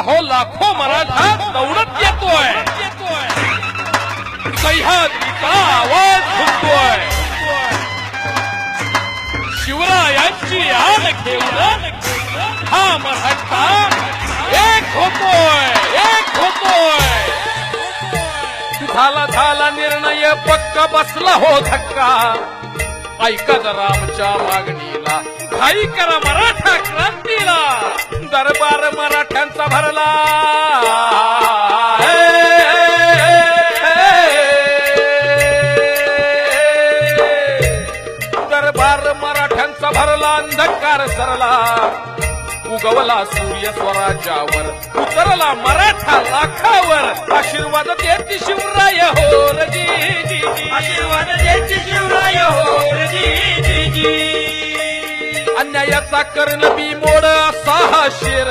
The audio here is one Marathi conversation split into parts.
अहो लाखो मराठा दौडत येतोय. सह्याद्रीचा आवाज घुमतोय शिवरायांची आण घेऊन हा मराठा एक होतोय एक होतोय. झाला झाला निर्णय पक्का बसला हो धक्का. ऐका रामच्या आमच्या मागणीला. घाई करा मराठा भरला दरबार मराठ्यांचा भरला अंधकार सरला. उगवला सूर्य स्वराज्यावर उतरला मराठा लाखावर. आशीर्वाद देती शिवराय हो रजी जी जी. आशीर्वाद देते शिवराय हो जी जी जी अन्यायाचा कर्ण बी मोड असा हा शेर.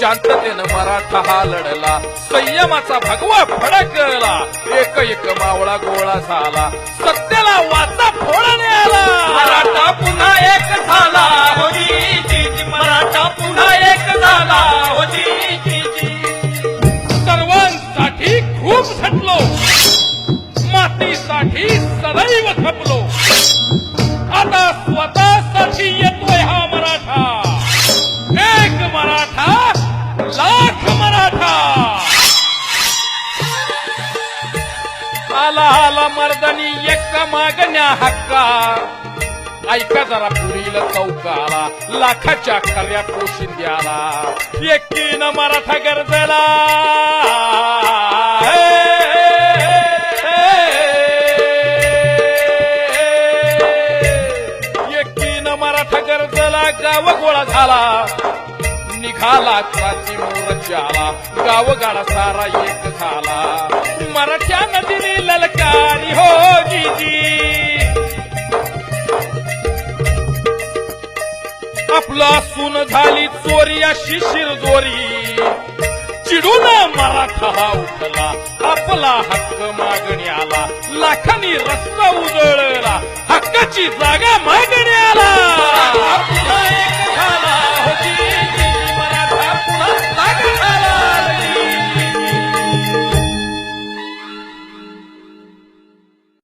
शांततेनं मराठा हा लढला. संयमाचा भगवा फडकला. एक एक मावळा गोळा झाला. सत्याला वाचा फोडणे आला मराठा पुन्हा एक झाला. हो जी मराठा पुन्हा एक झाला. हो जी सर्वांसाठी खूप झटलो. मातीसाठी सदैव खपलो आला मर्दनी एक मागण्या हक्का. ऐका जरा पुरील चौकाला लाखाच्या खऱ्या पोशिंद्याला एकीन मराठा गरजला एकीन मराठा गरजला गाव गोळा झाला. निघाला क्रांती मोर्चाला गावगाडा सारा एक झाला. मराठ्या नदीने ललकारी हो जीजी आपला सून झाली चोरी अशी शिरदोरी. चिडून मराठा हा उठला. आपला हक्क मागण्याला लाखांनी रस्ता उजळला. हक्काची जागा माग